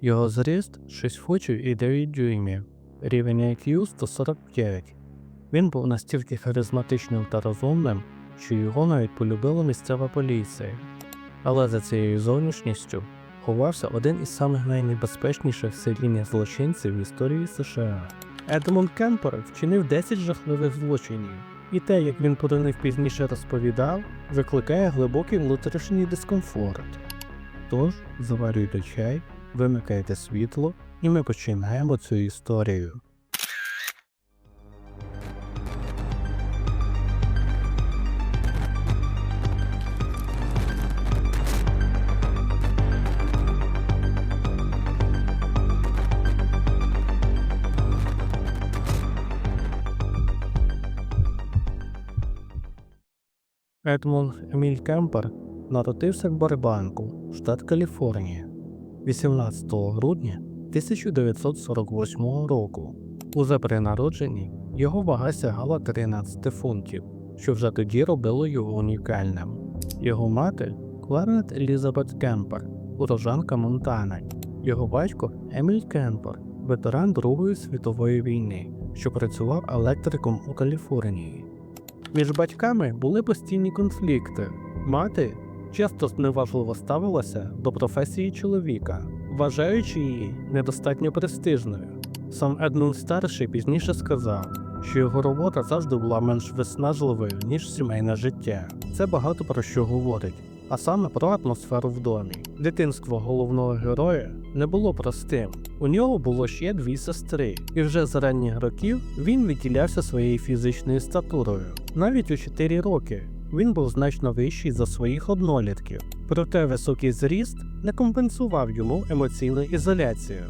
Його зріст 6 футів і 9 дюймів, рівень IQ 145. Він був настільки харизматичним та розумним, що його навіть полюбила місцева поліція. Але за цією зовнішністю ховався один із самих найнебезпечніших серійних злочинців в історії США. Едмунд Кемпер вчинив 10 жахливих злочинів, і те, як він про них пізніше розповідав, викликає глибокий внутрішній дискомфорт. Тож, заварюйте чай, вимикайте світло, і ми починаємо цю історію. Едмунд Еміль Кемпер народився в Барбанку, штат Каліфорнія, 18 грудня 1948 року. Уже при народженні його вага сягала 13 фунтів, що вже тоді робило його унікальним. Його мати Кларет Елізабет Кемпер, урожанка Монтани. Його батько Еміль Кемпер, ветеран Другої світової війни, що працював електриком у Каліфорнії. Між батьками були постійні конфлікти. Мати часто зневажливо ставилася до професії чоловіка, вважаючи її недостатньо престижною. Сам Едмунд старший пізніше сказав, що його робота завжди була менш виснажливою, ніж сімейне життя. Це багато про що говорить, а саме про атмосферу в домі. Дитинство головного героя не було простим. У нього було ще дві сестри, і вже з ранніх років він відділявся своєю фізичною статурою. Навіть у 4 роки він був значно вищий за своїх однолітків, проте високий зріст не компенсував йому емоційну ізоляцію.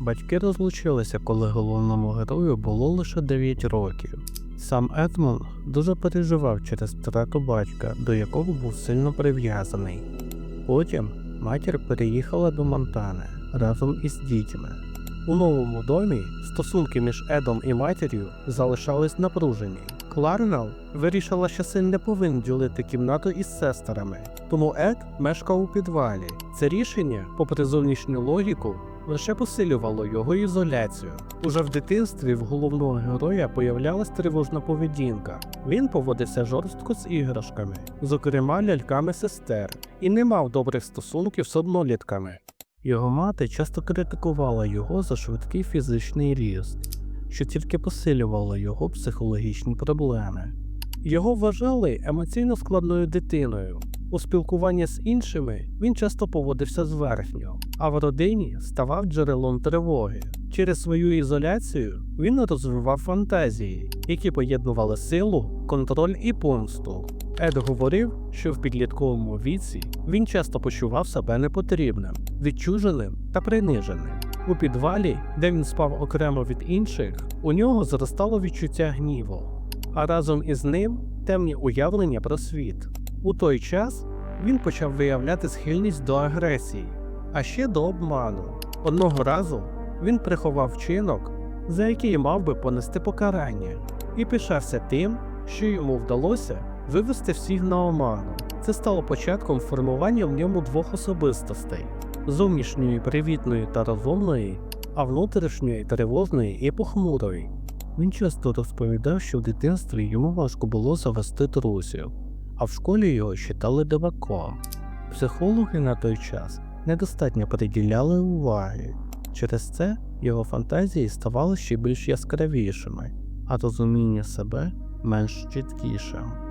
Батьки розлучилися, коли головному герою було лише 9 років. Сам Едмунд дуже переживав через втрату батька, до якого був сильно прив'язаний. Потім матір переїхала до Монтани разом із дітьми. У новому домі стосунки між Едом і матір'ю залишались напружені. Кларнел вирішила, що син не повинен ділити кімнату із сестрами, тому Ед мешкав у підвалі. Це рішення, попри зовнішню логіку, лише посилювало його ізоляцію. Уже в дитинстві в головного героя появлялась тривожна поведінка. Він поводився жорстко з іграшками, зокрема ляльками сестер, і не мав добрих стосунків з однолітками. Його мати часто критикувала його за швидкий фізичний ріст, що тільки посилювало його психологічні проблеми. Його вважали емоційно складною дитиною. У спілкуванні з іншими він часто поводився зверхньо, а в родині ставав джерелом тривоги. Через свою ізоляцію він розвивав фантазії, які поєднували силу, контроль і помсту. Ед говорив, що в підлітковому віці він часто почував себе непотрібним, відчуженим та приниженим. У підвалі, де він спав окремо від інших, у нього зростало відчуття гніву, а разом із ним темні уявлення про світ. У той час він почав виявляти схильність до агресії, а ще до обману. Одного разу він приховав вчинок, за який мав би понести покарання, і пишався тим, що йому вдалося вивести всіх на оману. Це стало початком формування в ньому двох особистостей: зовнішньої привітної та розумної, а внутрішньої тривожної і похмурої. Він часто розповідав, що в дитинстві йому важко було завести друзів, а в школі його вважали диваком. Психологи на той час недостатньо приділяли уваги. Через це його фантазії ставали ще більш яскравішими, а розуміння себе менш чіткішим.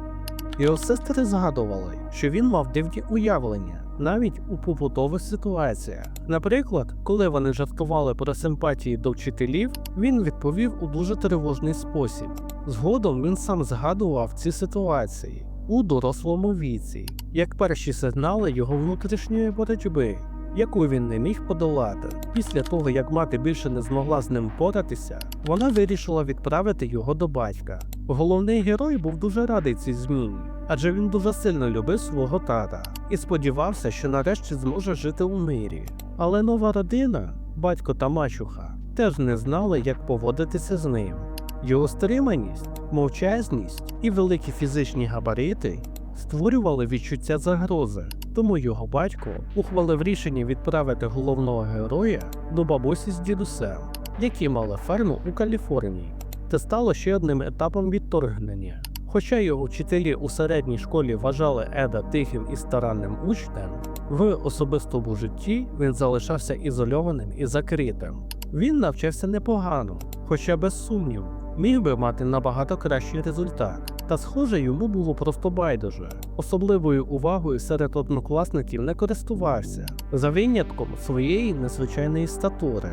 Його сестри згадували, що він мав дивні уявлення навіть у побутових ситуаціях. Наприклад, коли вони жартували про симпатії до вчителів, він відповів у дуже тривожний спосіб. Згодом він сам згадував ці ситуації у дорослому віці, як перші сигнали його внутрішньої боротьби, яку він не міг подолати. Після того, як мати більше не змогла з ним поратися, вона вирішила відправити його до батька. Головний герой був дуже радий цій зміні, адже він дуже сильно любив свого тата і сподівався, що нарешті зможе жити у мирі. Але нова родина, батько та мачуха, теж не знали, як поводитися з ним. Його стриманість, мовчазність і великі фізичні габарити створювали відчуття загрози. Тому його батько ухвалив рішення відправити головного героя до бабусі з дідусем, які мали ферму у Каліфорнії. Це стало ще одним етапом відторгнення. Хоча його вчителі у середній школі вважали Еда тихим і старанним учнем, в особистому житті він залишався ізольованим і закритим. Він навчався непогано, хоча без сумніву, міг би мати набагато кращий результат. Та схоже, йому було просто байдуже. Особливою увагою серед однокласників не користувався, за винятком своєї незвичайної статури.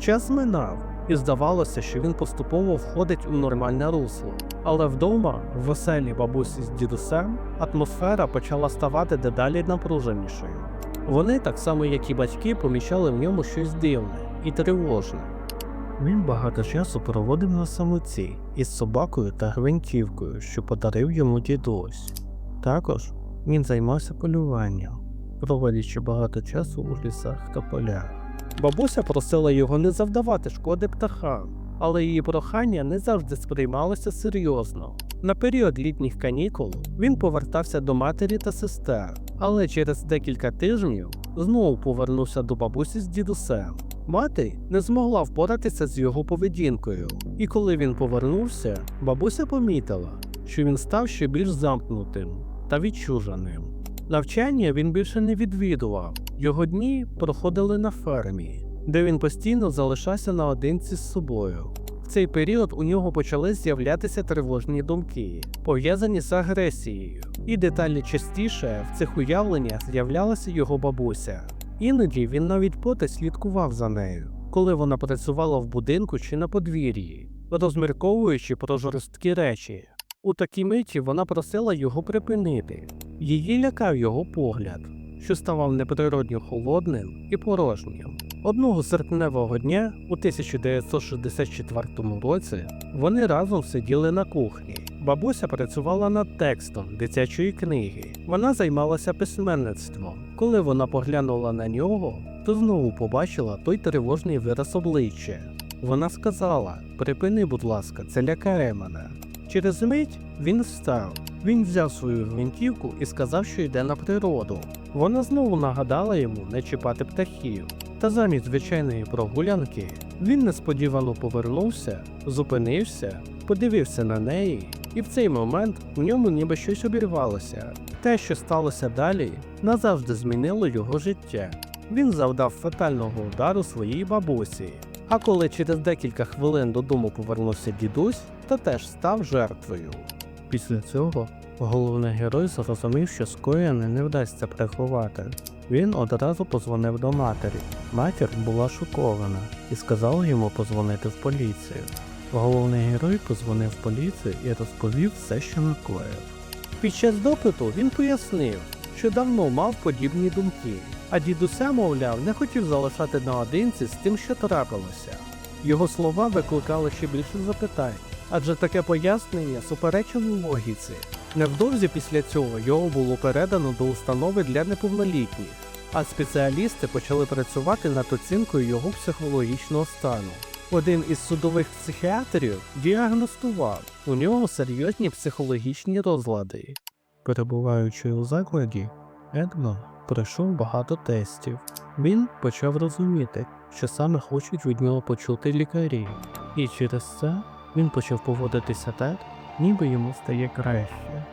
Час минав, і здавалося, що він поступово входить у нормальне русло. Але вдома, в оселі бабусі з дідусем, атмосфера почала ставати дедалі напруженішою. Вони, так само як і батьки, помічали в ньому щось дивне і тривожне. Він багато часу проводив на самоці із собакою та гвинтівкою, що подарив йому дідусь. Також він займався полюванням, проводячи багато часу у лісах та полях. Бабуся просила його не завдавати шкоди птахам, але її прохання не завжди сприймалося серйозно. На період літніх канікул він повертався до матері та сестер, але через декілька тижнів знову повернувся до бабусі з дідусем. Мати не змогла впоратися з його поведінкою, і коли він повернувся, бабуся помітила, що він став ще більш замкнутим та відчуженим. Навчання він більше не відвідував, його дні проходили на фермі, де він постійно залишався наодинці з собою. В цей період у нього почали з'являтися тривожні думки, пов'язані з агресією, і деталі частіше в цих уявленнях з'являлася його бабуся. Іноді він навіть поти слідкував за нею, коли вона працювала в будинку чи на подвір'ї, розмірковуючи про жорсткі речі. У такій миті вона просила його припинити. Її лякав його погляд, що ставав неприродньо холодним і порожнім. Одного серпневого дня у 1964 році вони разом сиділи на кухні. Бабуся працювала над текстом дитячої книги. Вона займалася письменництвом. Коли вона поглянула на нього, то знову побачила той тривожний вираз обличчя. Вона сказала: Припини, будь ласка, це лякає мене. Через мить він встав. Він взяв свою гвинтівку і сказав, що йде на природу. Вона знову нагадала йому не чіпати птахів. Та замість звичайної прогулянки він несподівано повернувся, зупинився, подивився на неї, і в цей момент у ньому ніби щось обірвалося. Те, що сталося далі, назавжди змінило його життя. Він завдав фатального удару своїй бабусі. А коли через декілька хвилин додому повернувся дідусь, то теж став жертвою. Після цього головний герой зрозумів, що скоєне не вдасться приховати. Він одразу позвонив до матері. Матір була шокована і сказала йому позвонити в поліцію. Головний герой позвонив поліцію і розповів все, що накоїв. Під час допиту він пояснив, що давно мав подібні думки, а дідуся, мовляв, не хотів залишати наодинці з тим, що трапилося. Його слова викликали ще більше запитань, адже таке пояснення суперечило логіці. Невдовзі після цього його було передано до установи для неповнолітніх, а спеціалісти почали працювати над оцінкою його психологічного стану. Один із судових психіатрів діагностував у нього серйозні психологічні розлади. Перебуваючи у закладі, Едмон пройшов багато тестів. Він почав розуміти, що саме хочуть від нього почути лікарі, і через це він почав поводитися так, ніби йому стає краще.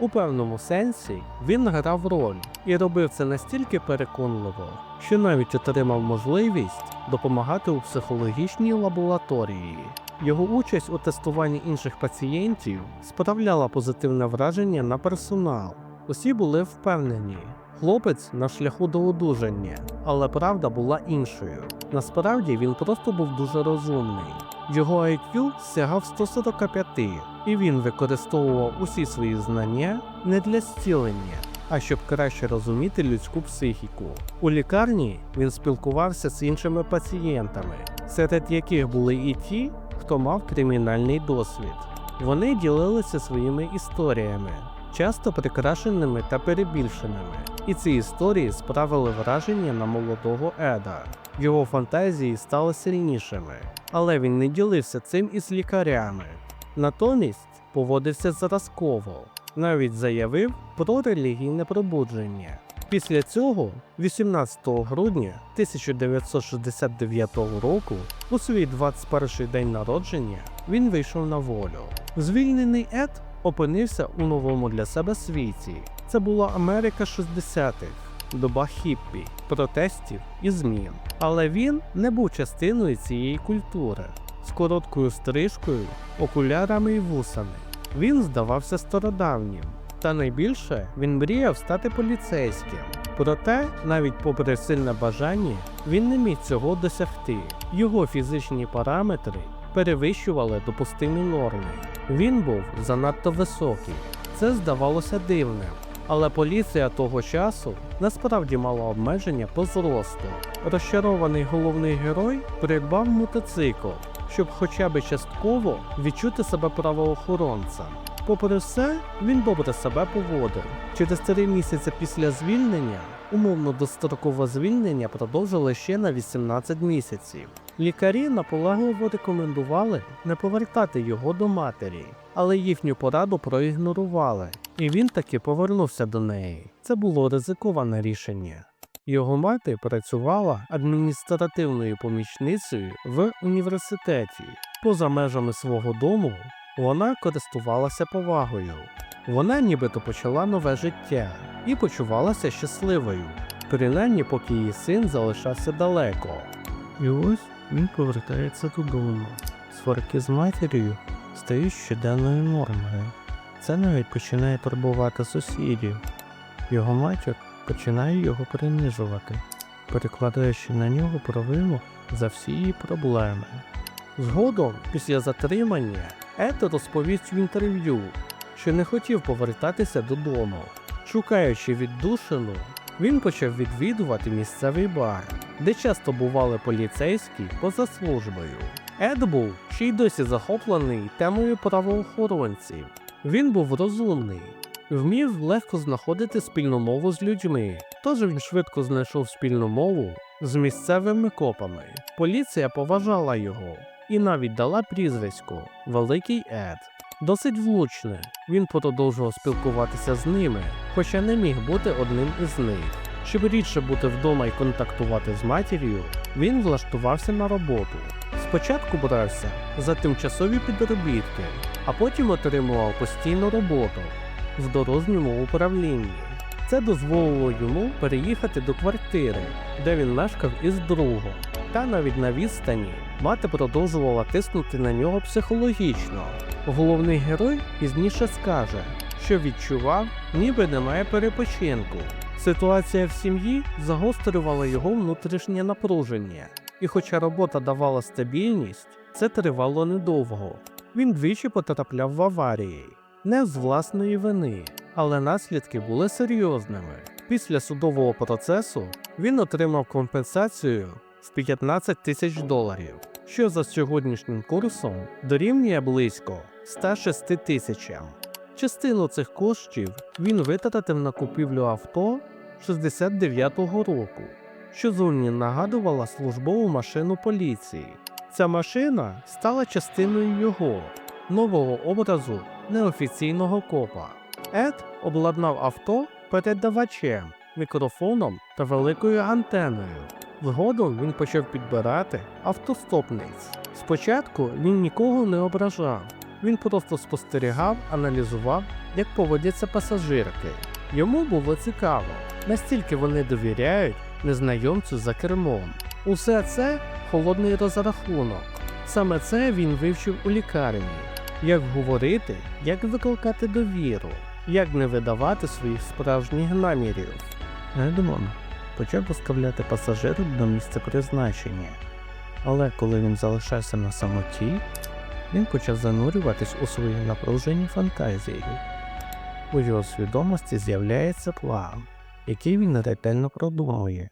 У певному сенсі він грав роль і робив це настільки переконливо, що навіть отримав можливість допомагати у психологічній лабораторії. Його участь у тестуванні інших пацієнтів справляла позитивне враження на персонал. Усі були впевнені, хлопець на шляху до одужання, але правда була іншою. Насправді він просто був дуже розумний. Його IQ сягав 145, і він використовував усі свої знання не для зцілення, а щоб краще розуміти людську психіку. У лікарні він спілкувався з іншими пацієнтами, серед яких були і ті, хто мав кримінальний досвід. Вони ділилися своїми історіями, часто прикрашеними та перебільшеними, і ці історії справили враження на молодого Еда. Його фантазії стали сильнішими, але він не ділився цим із лікарями. Натомість поводився зразково, навіть заявив про релігійне пробудження. Після цього, 18 грудня 1969 року, у свій 21 день народження, він вийшов на волю. Звільнений Ед опинився у новому для себе світі. Це була Америка 60-х, доба хіппі, протестів і змін. Але він не був частиною цієї культури з короткою стрижкою, окулярами і вусами. Він здавався стародавнім, та найбільше він мріяв стати поліцейським. Проте, навіть попри сильне бажання, він не міг цього досягти. Його фізичні параметри перевищували допустимі норми. Він був занадто високий. Це здавалося дивним. Але поліція того часу насправді мала обмеження по зросту. Розчарований головний герой придбав мотоцикл, щоб хоча б частково відчути себе правоохоронцем. Попри все, він добре себе поводив. Через три місяці після звільнення умовно дострокове звільнення продовжили ще на 18 місяців. Лікарі наполегливо рекомендували не повертати його до матері, але їхню пораду проігнорували, і він таки повернувся до неї. Це було ризиковане рішення. Його мати працювала адміністративною помічницею в університеті. Поза межами свого дому вона користувалася повагою. Вона нібито почала нове життя і почувалася щасливою, принаймні поки її син залишався далеко. І ось він повертається додому. Сварки з матір'ю стають щоденною нормою. Це навіть починає турбувати сусідів. Його матір починає його принижувати, перекладаючи на нього провину за всі її проблеми. Згодом, після затримання, Ед розповість в інтерв'ю, що не хотів повертатися додому. Шукаючи віддушину, він почав відвідувати місцевий бар, де часто бували поліцейські поза службою. Ед був ще й досі захоплений темою правоохоронців. Він був розумний, вмів легко знаходити спільну мову з людьми, тож він швидко знайшов спільну мову з місцевими копами. Поліція поважала його і навіть дала прізвисько Великий Ед. Досить влучне, він продовжував спілкуватися з ними, хоча не міг бути одним із них. Щоб рідше бути вдома і контактувати з матір'ю, він влаштувався на роботу. Спочатку брався за тимчасові підробітки, а потім отримував постійну роботу в дорожньому управлінні. Це дозволило йому переїхати до квартири, де він мешкав із другом. Та навіть на відстані мати продовжувала тиснути на нього психологічно. Головний герой пізніше скаже, що відчував, ніби немає перепочинку. Ситуація в сім'ї загострювала його внутрішнє напруження, і хоча робота давала стабільність, це тривало недовго. Він двічі потрапляв в аварії, не з власної вини, але наслідки були серйозними. Після судового процесу він отримав компенсацію в 15 тисяч доларів, що за сьогоднішнім курсом дорівнює близько 106 тисячам. Частину цих коштів він витратив на купівлю авто 69-го року, що зовні нагадувала службову машину поліції. Ця машина стала частиною його нового образу неофіційного копа. Ед обладнав авто передавачем, мікрофоном та великою антеною. Згодом він почав підбирати автостопниць. Спочатку він нікого не ображав, він просто спостерігав, аналізував, як поводяться пасажирки. Йому було цікаво, настільки вони довіряють незнайомцю за кермом. Усе це холодний розрахунок. Саме це він вивчив у лікарні. Як говорити, як викликати довіру, як не видавати своїх справжніх намірів. Недмон почав доставляти пасажирів до місця призначення. Але коли він залишався на самоті, він почав занурюватись у свої напружені фантазії. У його свідомості з'являється план, який він ретельно продумує.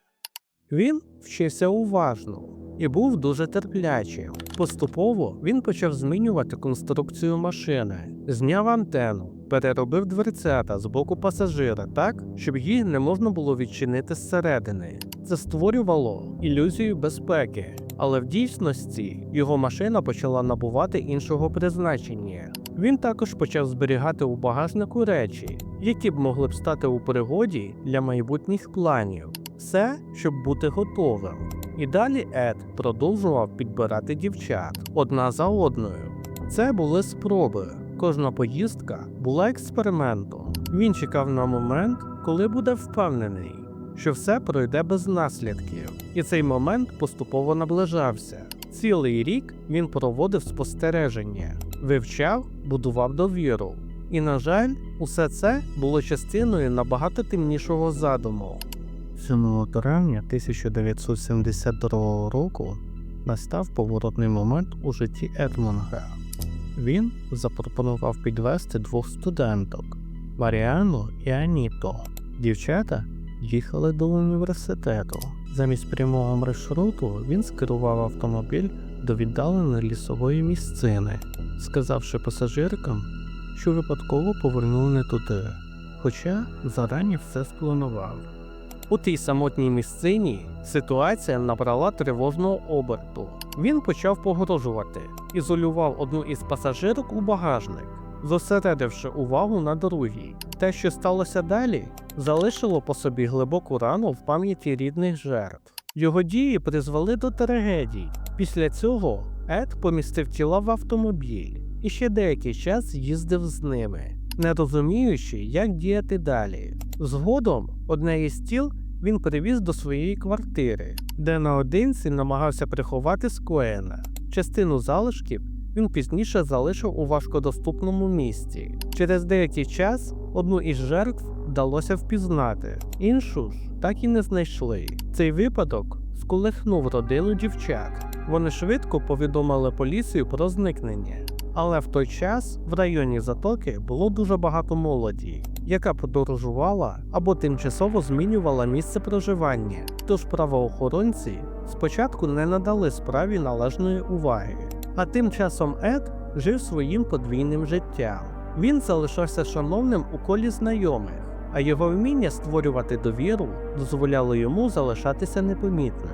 Він вчився уважно і був дуже терплячим. Поступово він почав змінювати конструкцію машини, зняв антенну, переробив дверцята з боку пасажира так, щоб їх не можна було відчинити зсередини. Це створювало ілюзію безпеки, але в дійсності його машина почала набувати іншого призначення. Він також почав зберігати у багажнику речі, які б могли б стати у пригоді для майбутніх планів. Все, щоб бути готовим. І далі Ед продовжував підбирати дівчат одна за одною. Це були спроби. Кожна поїздка була експериментом. Він чекав на момент, коли буде впевнений, що все пройде без наслідків, і цей момент поступово наближався. Цілий рік він проводив спостереження, вивчав, будував довіру. І, на жаль, усе це було частиною набагато темнішого задуму. 7 травня 1972 року настав поворотний момент у житті Едмонга. Він запропонував підвести двох студенток Маріану і Аніто. Дівчата їхали до університету. Замість прямого маршруту він скерував автомобіль до віддаленої лісової місцини, сказавши пасажиркам, що випадково повернув не туди, хоча зарані все спланував. У тій самотній місцині ситуація набрала тривожного оберту. Він почав погрожувати, ізолював одну із пасажирок у багажник, зосередивши увагу на другій. Те, що сталося далі, залишило по собі глибоку рану в пам'яті рідних жертв. Його дії призвели до трагедій. Після цього Ед помістив тіла в автомобіль і ще деякий час їздив з ними, не розуміючи, як діяти далі. Згодом одне із тіл він привіз до своєї квартири, де наодинці намагався приховати скоєна. Частину залишків він пізніше залишив у важкодоступному місці. Через деякий час одну із жертв вдалося впізнати, іншу ж так і не знайшли. Цей випадок сколихнув родину дівчат. Вони швидко повідомили поліцію про зникнення. Але в той час в районі затоки було дуже багато молоді, яка подорожувала або тимчасово змінювала місце проживання. Тож правоохоронці спочатку не надали справі належної уваги. А тим часом Ед жив своїм подвійним життям. Він залишався шановним у колі знайомих, а його вміння створювати довіру дозволяло йому залишатися непомітним.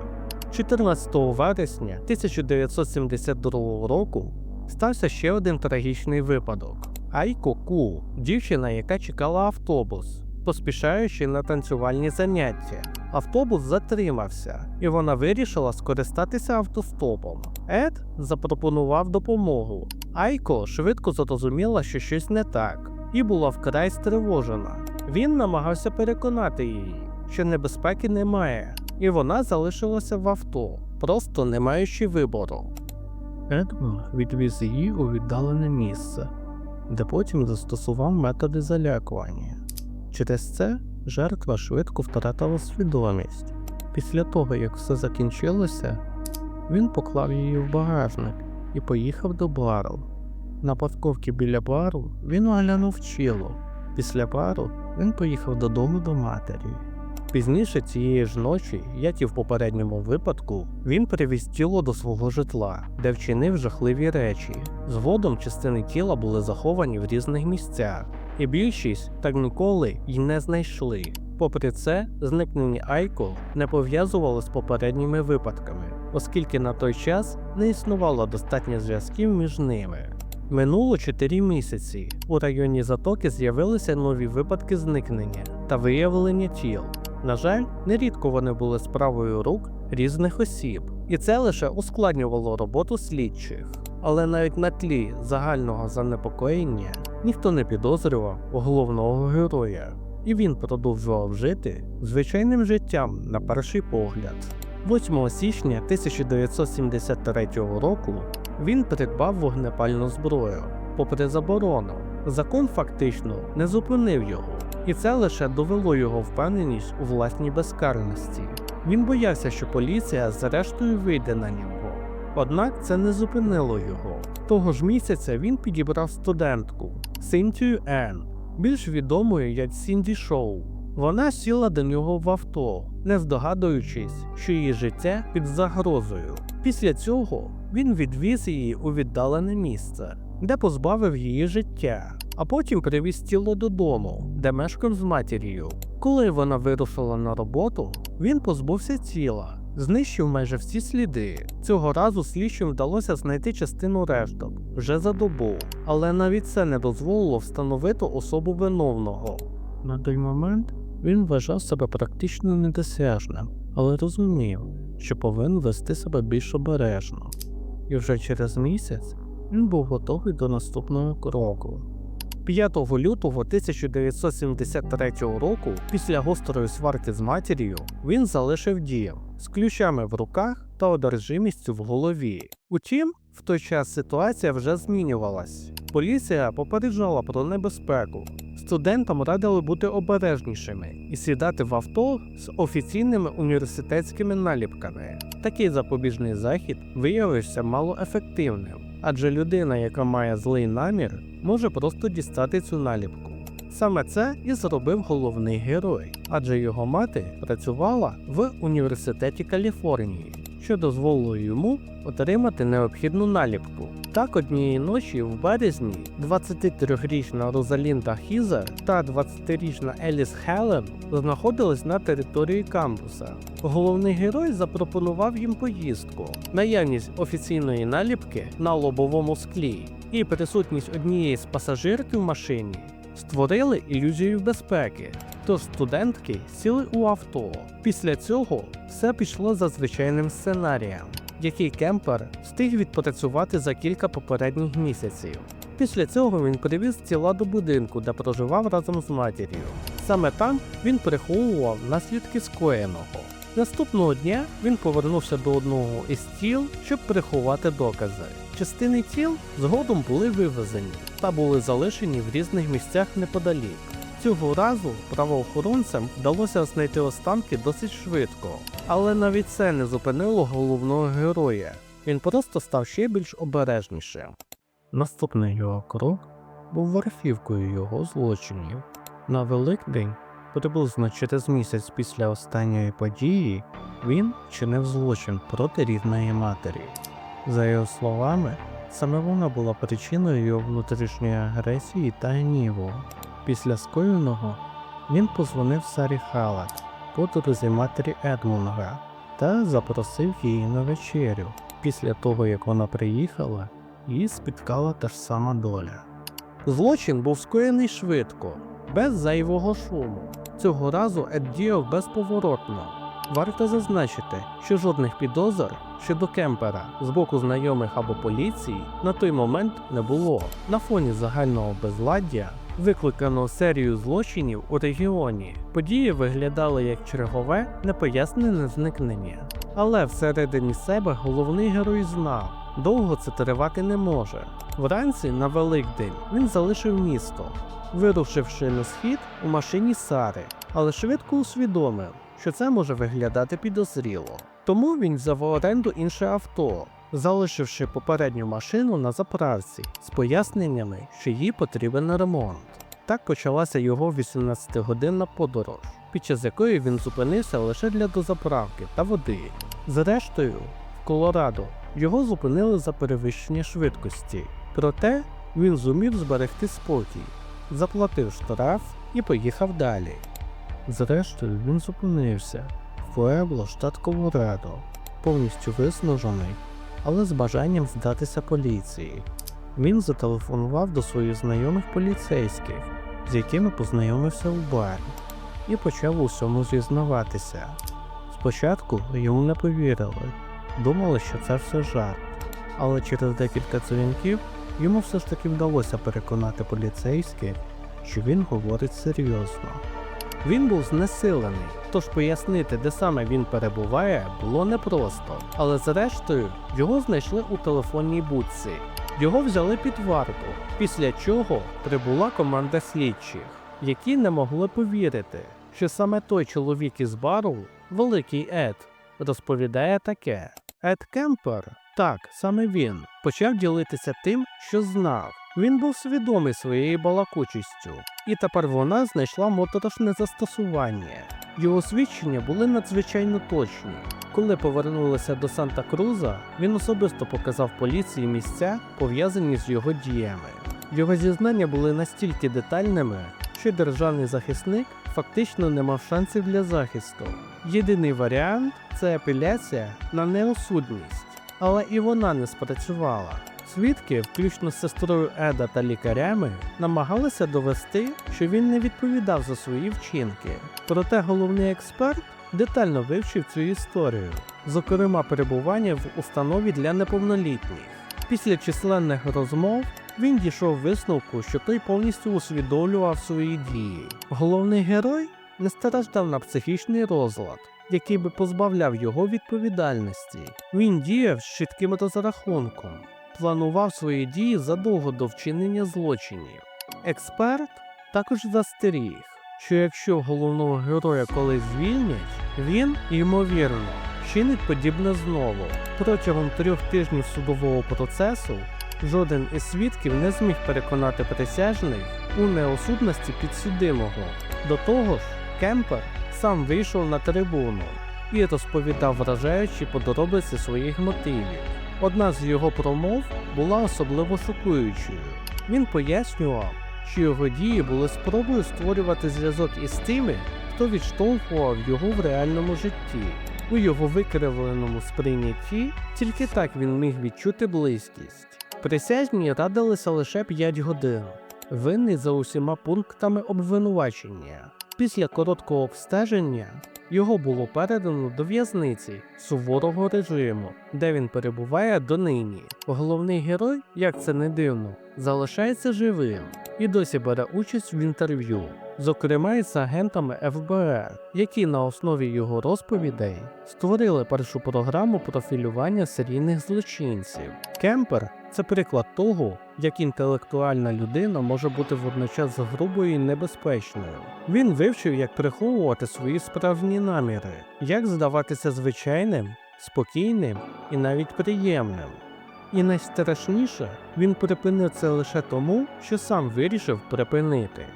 14 вересня 1972 року стався ще один трагічний випадок. Айко Ку, дівчина, яка чекала автобус, поспішаючи на танцювальні заняття. Автобус затримався, і вона вирішила скористатися автостопом. Ед запропонував допомогу. Айко швидко зрозуміла, що щось не так, і була вкрай стривожена. Він намагався переконати її, що небезпеки немає, і вона залишилася в авто, просто не маючи вибору. Едмон відвіз її у віддалене місце, де потім застосував методи залякування. Через це жертва швидко втратила свідомість. Після того, як все закінчилося, він поклав її в багажник і поїхав до бару. На парковці біля бару він оглянув тіло. Після бару він поїхав додому до матері. Пізніше цієї ж ночі, як і в попередньому випадку, він привіз тіло до свого житла, де вчинив жахливі речі. Згодом частини тіла були заховані в різних місцях, і більшість так ніколи й не знайшли. Попри це, зникнення Айко не пов'язувало з попередніми випадками, оскільки на той час не існувало достатньо зв'язків між ними. Минуло 4 місяці. У районі затоки з'явилися нові випадки зникнення та виявлення тіл. На жаль, нерідко вони були справою рук різних осіб, і це лише ускладнювало роботу слідчих. Але навіть на тлі загального занепокоєння ніхто не підозрював головного героя, і він продовжував жити звичайним життям на перший погляд. 8 січня 1973 року він придбав вогнепальну зброю. Попри заборону, закон фактично не зупинив його, і це лише довело його впевненість у власній безкарності. Він боявся, що поліція зрештою вийде на нього. Однак це не зупинило його. Того ж місяця він підібрав студентку Синтію Енн, більш відомою як Сінді Шоу. Вона сіла до нього в авто, не здогадуючись, що її життя під загрозою. Після цього він відвіз її у віддалене місце, де позбавив її життя, а потім привіз тіло додому, де мешкав з матір'ю. Коли вона вирушила на роботу, він позбувся тіла знищив майже всі сліди. Цього разу слідчим вдалося знайти частину решток вже за добу, але навіть це не дозволило встановити особу виновного. На той момент він вважав себе практично недосяжним, але розумів, що повинен вести себе більш обережно. І вже через місяць він був готовий до наступного кроку. 5 лютого 1973 року, після гострої сварки з матір'ю, він залишив дім з ключами в руках та одержимістю в голові. Утім, в той час ситуація вже змінювалась. Поліція попереджала про небезпеку. Студентам радили бути обережнішими і сідати в авто з офіційними університетськими наліпками. Такий запобіжний захід виявився малоефективним, адже людина, яка має злий намір, може просто дістати цю наліпку. Саме це і зробив головний герой, адже його мати працювала в університеті Каліфорнії, що дозволило йому отримати необхідну наліпку. Так однієї ночі в березні 23-річна Розалінда Хізер та 20-річна Еліс Хелен знаходились на території кампуса. Головний герой запропонував їм поїздку, наявність офіційної наліпки на лобовому склі і присутність однієї з пасажирки в машині створили ілюзію безпеки. Тож студентки сіли у авто. Після цього все пішло за звичайним сценарієм, який Кемпер встиг відпрацювати за кілька попередніх місяців. Після цього він привіз тіла до будинку, де проживав разом з матір'ю. Саме там він приховував наслідки скоєного. Наступного дня він повернувся до одного із тіл, щоб приховати докази. Частини тіл згодом були вивезені та були залишені в різних місцях неподалік. Цього разу правоохоронцям вдалося знайти останки досить швидко, але навіть це не зупинило головного героя. Він просто став ще більш обережнішим. Наступний його крок був верхівкою його злочинів. На Великдень, приблизно через місяць після останньої події, він чинив злочин проти рідної матері. За його словами, саме вона була причиною його внутрішньої агресії та гніву. Після скоєного він позвонив Сарі Халат, подрузі матері Едмунга, та запросив її на вечерю. Після того, як вона приїхала, її спіткала та ж сама доля. Злочин був скоєний швидко, без зайвого шуму. Цього разу Ед діяв безповоротно. Варто зазначити, що жодних підозр щодо кемпера з боку знайомих або поліції на той момент не було. На фоні загального безладдя, викликаного серією злочинів у регіоні, події виглядали як чергове непояснене зникнення. Але всередині себе головний герой знав, довго це тривати не може. Вранці на Великдень він залишив місто, вирушивши на схід у машині Сари, але швидко усвідомив, що це може виглядати підозріло. Тому він взяв в оренду інше авто, залишивши попередню машину на заправці з поясненнями, що їй потрібен ремонт. Так почалася його 18-годинна подорож, під час якої він зупинився лише для дозаправки та води. Зрештою, в Колорадо його зупинили за перевищення швидкості, проте він зумів зберегти спокій, заплатив штраф і поїхав далі. Зрештою, він зупинився в Пуебло, штат Колорадо, повністю виснажений, але з бажанням здатися поліції. Він зателефонував до своїх знайомих поліцейських, з якими познайомився в барі, і почав у всьому зізнаватися. Спочатку йому не повірили, думали, що це все жарт, але через декілька дзвінків йому все ж таки вдалося переконати поліцейських, що він говорить серйозно. Він був знесилений, тож пояснити, де саме він перебуває, було непросто. Але зрештою його знайшли у телефонній будці. Його взяли під варту, після чого прибула команда слідчих, які не могли повірити, що саме той чоловік із бару, великий Ед, розповідає таке. Ед Кемпер, так, саме він, почав ділитися тим, що знав. Він був свідомий своєю балакучістю, і тепер вона знайшла моторошне застосування. Його свідчення були надзвичайно точні. Коли повернулися до Санта-Круза, він особисто показав поліції місця, пов'язані з його діями. Його зізнання були настільки детальними, що державний захисник фактично не мав шансів для захисту. Єдиний варіант це апеляція на неосудність, але і вона не спрацювала. Свідки, включно з сестрою Еда та лікарями, намагалися довести, що він не відповідав за свої вчинки. Проте головний експерт детально вивчив цю історію, зокрема перебування в установі для неповнолітніх. Після численних розмов він дійшов висновку, що той повністю усвідомлював свої дії. Головний герой не страждав на психічний розлад, який би позбавляв його відповідальності. Він діяв з чітким розрахунком, планував свої дії задовго до вчинення злочинів. Експерт також застеріг, що якщо головного героя колись звільнять, він, ймовірно, чинить подібне знову. Протягом трьох тижнів судового процесу жоден із свідків не зміг переконати присяжних у неосудності підсудимого. До того ж, Кемпер сам вийшов на трибуну і розповідав вражаючі подробиці своїх мотивів. Одна з його промов була особливо шокуючою. Він пояснював, що його дії були спробою створювати зв'язок із тими, хто відштовхував його в реальному житті. У його викривленому сприйнятті тільки так він міг відчути близькість. Присяжні радилися лише 5 годин, винний за усіма пунктами обвинувачення. Після короткого обстеження його було передано до в'язниці суворого режиму, де він перебуває донині. Головний герой, як це не дивно, залишається живим і досі бере участь в інтерв'ю, зокрема із агентами ФБР, які на основі його розповідей створили першу програму профілювання серійних злочинців. Кемпер це приклад того, як інтелектуальна людина може бути водночас грубою і небезпечною. Він вивчив, як приховувати свої справжні наміри, як здаватися звичайним, спокійним і навіть приємним. І найстрашніше, він припинив це лише тому, що сам вирішив припинити.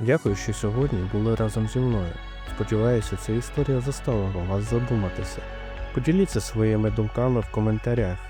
Дякую, що сьогодні були разом зі мною. Сподіваюся, ця історія заставила вас задуматися. Поділіться своїми думками в коментарях.